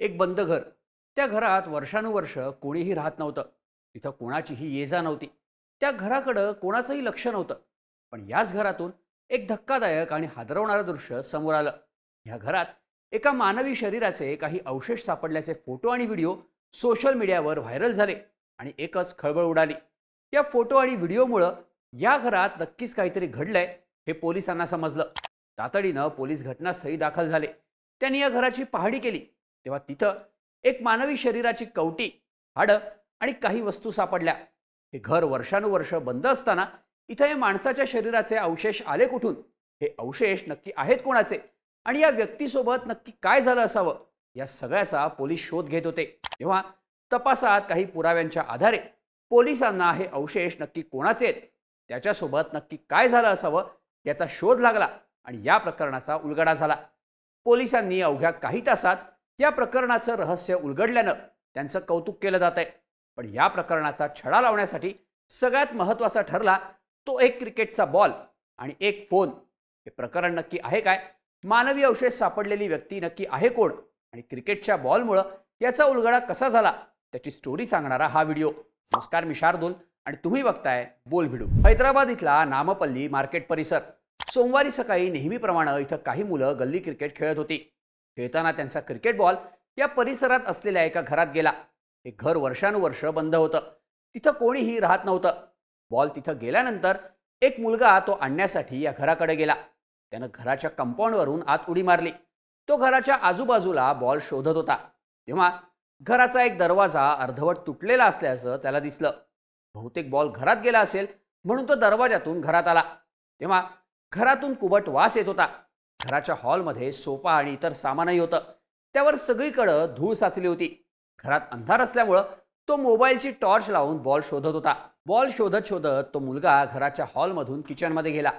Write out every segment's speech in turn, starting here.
एक बंद घर. त्या घरात वर्षानुवर्ष कोणीही राहत नव्हतं. तिथं कोणाचीही ये जा नव्हती. त्या घराकडं कोणाचंही लक्ष नव्हतं. पण याच घरातून एक धक्कादायक आणि हादरवणारं दृश्य समोर आलं. ह्या घरात एका मानवी शरीराचे काही अवशेष सापडल्याचे फोटो आणि व्हिडिओ सोशल मीडियावर व्हायरल झाले आणि एकच खळबळ उडाली. या फोटो आणि व्हिडिओमुळं या घरात नक्कीच काहीतरी घडलंय हे पोलिसांना समजलं. तातडीनं पोलीस घटनास्थळी दाखल झाले. त्यांनी या घराची पाहणी केली. तेव्हा तिथं एक मानवी शरीराची कवटी हाडं आणि काही वस्तू सापडल्या. हे घर वर्षानुवर्ष बंद असताना इथं हे माणसाच्या शरीराचे अवशेष आले कुठून? हे अवशेष नक्की आहेत कोणाचे? आणि या व्यक्तीसोबत नक्की काय झालं असावं? या सगळ्याचा पोलीस शोध घेत होते. तेव्हा तपासात काही पुराव्यांच्या आधारे पोलिसांना हे अवशेष नक्की कोणाचे आहेत? त्याच्यासोबत नक्की काय झालं असावं? याचा शोध लागला आणि या प्रकरणाचा उलगडा झाला. पोलिसांनी अवघ्या काही तासात या प्रकरणाचं रहस्य उलगडल्यानं त्यांचं कौतुक केलं जात आहे पण या प्रकरणाचा छडा लावण्यासाठी सगळ्यात महत्त्वाचा ठरला तो एक क्रिकेटचा बॉल आणि एक फोन. हे प्रकरण नक्की आहे काय? मानवी अवशेष सापडलेली व्यक्ती नक्की आहे कोण? आणि क्रिकेटच्या बॉलमुळं याचा उलगडा कसा झाला? त्याची स्टोरी सांगणारा हा व्हिडिओ. नमस्कार मी शार्दूल आणि तुम्ही बघताय बोल भिडू. हैदराबाद इथला नामपल्ली मार्केट परिसर. सोमवारी सकाळी नेहमीप्रमाणे इथं काही मुलं गल्ली क्रिकेट खेळत होती. खेळताना त्यांचा क्रिकेट बॉल या परिसरात असलेल्या एका घरात गेला. हे घर वर्षानुवर्ष बंद होतं. तिथं कोणीही राहत नव्हतं. बॉल तिथं गेल्यानंतर एक मुलगा तो आणण्यासाठी या घराकडे गेला. त्यानं घराच्या कंपाऊंडवरून आत उडी मारली. तो घराच्या आजूबाजूला बॉल शोधत होता. तेव्हा घराचा एक दरवाजा अर्धवट तुटलेला असल्याचं त्याला दिसलं. बहुतेक बॉल घरात गेला असेल म्हणून तो दरवाजातून घरात आला. तेव्हा घरातून कुबट वास येत होता. घराच्या हॉलमध्ये सोफा आणि इतर सामानही होतं. त्यावर सगळीकडं धूळ साचली होती. घरात अंधार असल्यामुळं तो मोबाईलची टॉर्च लावून बॉल शोधत होता. बॉल शोधत शोधत तो मुलगा घराच्या हॉलमधून किचनमध्ये गेला.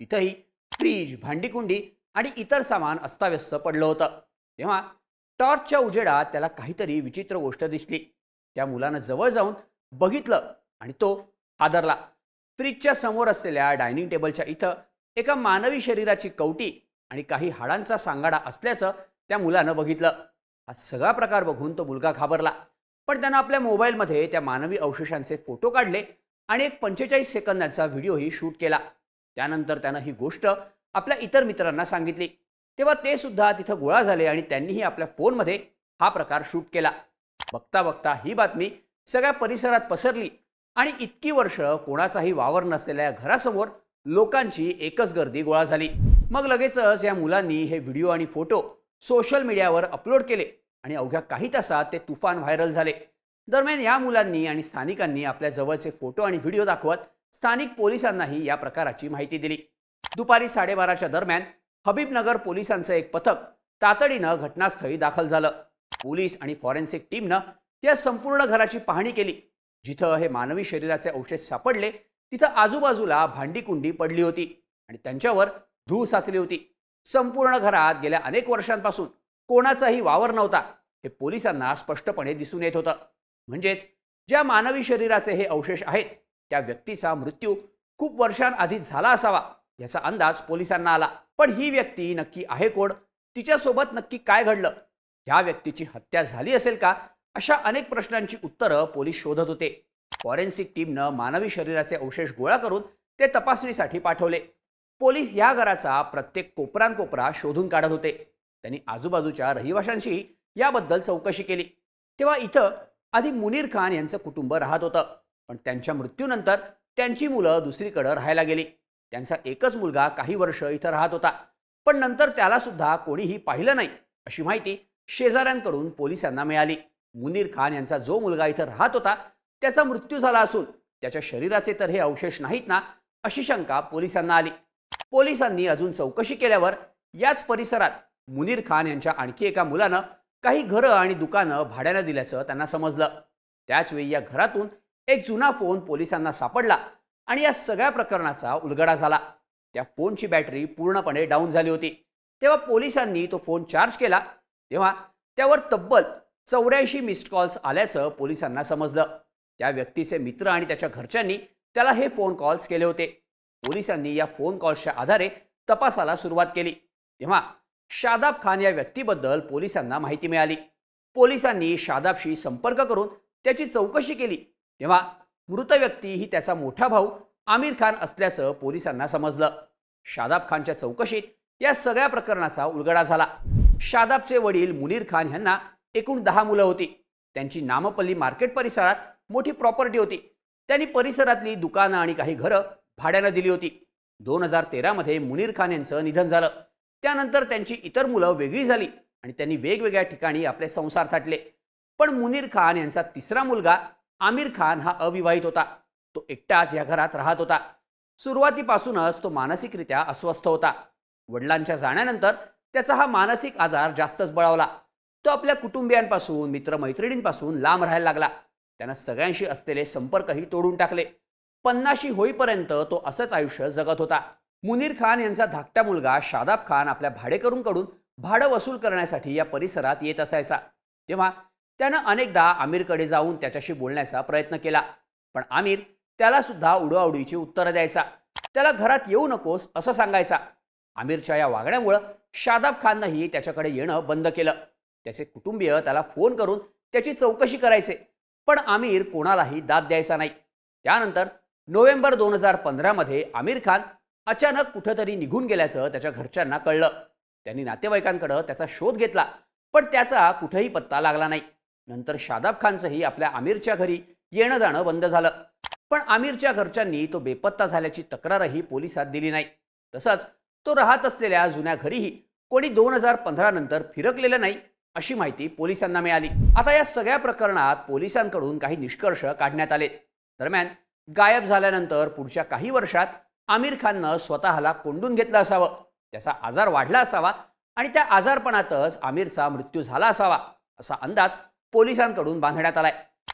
तिथंही फ्रीज भांडीकुंडी आणि इतर सामान अस्ताव्यस्त पडलं होतं. तेव्हा टॉर्चच्या उजेडात त्याला काहीतरी विचित्र गोष्ट दिसली. त्या मुलानं जवळ जाऊन बघितलं आणि तो हादरला. फ्रीजच्या समोर असलेल्या डायनिंग टेबलच्या इथं एका मानवी शरीराची कवटी आणि काही हाडांचा सांगाडा असल्याचं त्या मुलानं बघितलं. हा सगळा प्रकार बघून तो मुलगा घाबरला. पण त्यानं आपल्या मोबाईलमध्ये त्या मानवी अवशेषांचे फोटो काढले आणि एक पंचेचाळीस सेकंदांचा व्हिडिओही शूट केला. त्यानंतर त्यानं ही गोष्ट आपल्या इतर मित्रांना सांगितली. तेव्हा ते सुद्धा तिथं गोळा झाले आणि त्यांनीही आपल्या फोनमध्ये हा प्रकार शूट केला. बघता बघता ही बातमी सगळ्या परिसरात पसरली आणि इतकी वर्ष कोणाचाही वावर नसलेल्या घरासमोर लोकांची एकच गर्दी गोळा झाली. मग लगेचच या मुलांनी हे व्हिडिओ आणि फोटो सोशल मीडियावर अपलोड केले आणि अवघ्या काही तासात ते तुफान व्हायरल झाले. दरम्यान या मुलांनी आणि स्थानिकांनी आपल्या जवळचे फोटो आणि व्हिडिओ दाखवत स्थानिक पोलिसांनाही या प्रकाराची माहिती दिली. दुपारी साडेबाराच्या दरम्यान हबीबनगर पोलिसांचं एक पथक तातडीनं घटनास्थळी दाखल झालं. पोलीस आणि फॉरेन्सिक टीमनं या संपूर्ण घराची पाहणी केली. जिथं हे मानवी शरीराचे अवशेष सापडले तिथं आजूबाजूला भांडीकुंडी पडली होती आणि त्यांच्यावर धू साचली होती. संपूर्ण घरात गेल्या अनेक वर्षांपासून कोणाचाही वावर नव्हता हे पोलिसांना स्पष्टपणे दिसून येत होतं. म्हणजेच ज्या मानवी शरीराचे हे अवशेष आहेत त्या व्यक्तीचा मृत्यू खूप वर्षांआधी झाला असावा याचा अंदाज पोलिसांना आला. पण ही व्यक्ती नक्की आहे कोण? तिच्यासोबत नक्की काय घडलं? ह्या व्यक्तीची हत्या झाली असेल का? अशा अनेक प्रश्नांची उत्तरं पोलीस शोधत होते. फॉरेन्सिक टीमनं मानवी शरीराचे अवशेष गोळा करून ते तपासणीसाठी पाठवले. पोलीस या घराचा प्रत्येक कोपरानकोपरा शोधून काढत होते. त्यांनी आजूबाजूच्या रहिवाशांशी याबद्दल चौकशी केली. तेव्हा इथं आधी मुनीर खान यांचं कुटुंब राहत होतं. पण त्यांच्या मृत्यूनंतर त्यांची मुलं दुसरीकडं राहायला गेली. त्यांचा एकच मुलगा काही वर्ष इथं राहत होता. पण नंतर त्याला सुद्धा कोणीही पाहिलं नाही अशी माहिती शेजाऱ्यांकडून पोलिसांना मिळाली. मुनीर खान यांचा जो मुलगा इथं राहत होता त्याचा मृत्यू झाला असून त्याच्या शरीराचे तर हे अवशेष नाहीत ना अशी शंका पोलिसांना आली. पोलिसांनी अजून चौकशी केल्यावर याच परिसरात मुनीर खान यांच्या आणखी एका मुलानं काही घरं आणि दुकानं भाड्यानं दिल्याचं त्यांना समजलं. त्याचवेळी या घरातून एक जुना फोन पोलिसांना सापडला आणि या सगळ्या प्रकरणाचा उलगडा झाला. त्या फोनची बॅटरी पूर्णपणे डाऊन झाली होती. तेव्हा पोलिसांनी तो फोन चार्ज केला. तेव्हा त्यावर तब्बल चौऱ्याऐंशी मिस्ड कॉल्स आल्याचं पोलिसांना समजलं. त्या व्यक्तीचे मित्र आणि त्याच्या घरच्यांनी त्याला हे फोन कॉल्स केले होते. पोलिसांनी या फोन कॉल्सच्या आधारे तपासाला सुरुवात केली. तेव्हा शादाब खान या व्यक्तीबद्दल पोलिसांना माहिती मिळाली. पोलिसांनी शादाबशी संपर्क करून त्याची चौकशी केली. तेव्हा मृत व्यक्ती ही त्याचा मोठा भाऊ आमिर खान असल्याचं पोलिसांना समजलं. शादाब खानच्या चौकशीत या सगळ्या प्रकरणाचा उलगडा झाला. शादाबचे वडील मुनीर खान यांना एकूण दहा मुलं होती. त्यांची नामपल्ली मार्केट परिसरात मोठी प्रॉपर्टी होती. त्यांनी परिसरातली दुकानं आणि काही घरं भाड्यानं दिली होती. दोन हजार तेरामध्ये मुनीर खान यांचं निधन झालं. त्यानंतर त्यांची इतर मुलं वेगळी झाली आणि त्यांनी वेगवेगळ्या ठिकाणी आपले संसार थाटले. पण मुनीर खान यांचा तिसरा मुलगा आमिर खान हा अविवाहित होता. तो एकटाच या घरात राहत होता. सुरुवातीपासूनच तो मानसिकरित्या अस्वस्थ होता. वडिलांच्या जाण्यानंतर त्याचा हा मानसिक आजार जास्तच बळावला. तो आपल्या कुटुंबियांपासून मित्रमैत्रिणींपासून लांब राहायला लागला. त्यानं सगळ्यांशी असलेले संपर्कही तोडून टाकले. पन्नाशी होईपर्यंत तो असंच आयुष्य जगत होता. मुनीर खान यांचा धाकटा मुलगा शादाब खान आपल्या भाडेकरूंकडून भाडं वसूल करण्यासाठी या परिसरात येत असायचा. तेव्हा त्यानं अनेकदा आमिरकडे जाऊन त्याच्याशी बोलण्याचा प्रयत्न केला. पण आमिर त्याला सुद्धा उडवाउडीची उत्तरं द्यायचा. त्याला घरात येऊ नकोस असं सांगायचा. आमिरच्या या वागण्यामुळं शादाब खाननंही त्याच्याकडे येणं बंद केलं. त्याचे कुटुंबीय त्याला फोन करून त्याची चौकशी करायचे. पण आमिर कोणालाही दाद द्यायचा नाही. त्यानंतर नोव्हेंबर दोन हजार पंधरामध्ये आमिर खान अचानक कुठंतरी निघून गेल्याचं त्याच्या घरच्यांना कळलं. त्यांनी नातेवाईकांकडं त्याचा शोध घेतला पण त्याचा कुठेही पत्ता लागला नाही. नंतर शादाब खानचंही आपल्या आमिरच्या घरी येणं जाणं बंद झालं. पण आमिरच्या घरच्यांनी तो बेपत्ता झाल्याची तक्रारही पोलिसात दिली नाही. तसंच तो राहत असलेल्या जुन्या घरीही कोणी दोन हजार पंधरा नंतर फिरकलेलं नाही अशी माहिती पोलिसांना मिळाली. आता या सगळ्या प्रकरणात पोलिसांकडून काही निष्कर्ष काढण्यात आले. दरम्यान गायब झाल्यानंतर पुढच्या काही वर्षात आमिर खाननं स्वतःला कोंडून घेतलं असावं. त्याचा आजार वाढला असावा आणि त्या आजारपणातच आमिरचा मृत्यू झाला असावा असा अंदाज पोलिसांकडून बांधण्यात आलाय.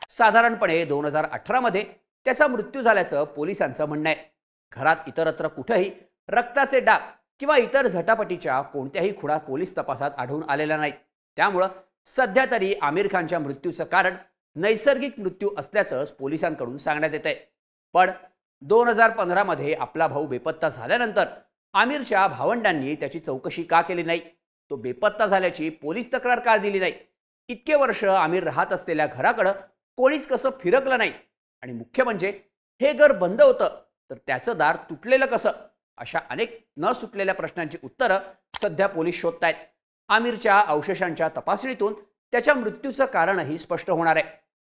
साधारणपणे दोन हजार अठरामध्ये त्याचा मृत्यू झाल्याचं पोलिसांचं म्हणणं आहे. घरात इतरत्र कुठंही रक्ताचे डाग किंवा इतर झटापटीच्या कोणत्याही खुणा पोलीस तपासात आढळून आलेल्या नाहीत त्यामुळं सध्या तरी आमिर खानच्या मृत्यूचं कारण नैसर्गिक मृत्यू असल्याचंच पोलिसांकडून सांगण्यात येत आहे पण दोन हजार पंधरामध्ये आपला भाऊ बेपत्ता झाल्यानंतर आमिरच्या भावंडांनी त्याची चौकशी का केली नाही? तो बेपत्ता झाल्याची पोलीस तक्रार का दिली नाही? इतके वर्ष आमिर राहत असलेल्या घराकडं कोणीच कसं फिरकलं नाही? आणि मुख्य म्हणजे हे घर बंद होतं तर त्याचं दार तुटलेलं कसं? अशा अनेक न सुटलेल्या प्रश्नांची उत्तरं सध्या पोलीस शोधतायत. आमिरच्या अवशेषांच्या तपासणीतून त्याच्या मृत्यूचं कारणही स्पष्ट होणार आहे.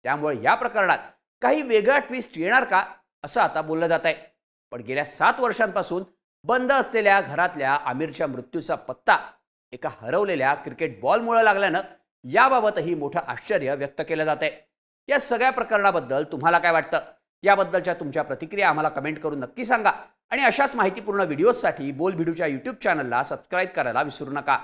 त्यामुळे या प्रकरणात काही वेगळा ट्विस्ट येणार का? असं आता बोललं जात आहे. पण गेल्या सात वर्षांपासून बंद असलेल्या घरातल्या आमिरच्या मृत्यूचा पत्ता एका हरवलेल्या क्रिकेट बॉलमुळे लागल्यानं याबाबतही मोठं आश्चर्य व्यक्त केलं जात आहे. या सगळ्या प्रकरणाबद्दल तुम्हाला काय वाटतं? याबद्दलच्या तुमच्या प्रतिक्रिया आम्हाला कमेंट करून नक्की सांगा. आणि अशाच माहितीपूर्ण व्हिडिओजसाठी बोल व्हिडिओच्या यूट्यूब चॅनलला सबस्क्राईब करायला विसरू नका.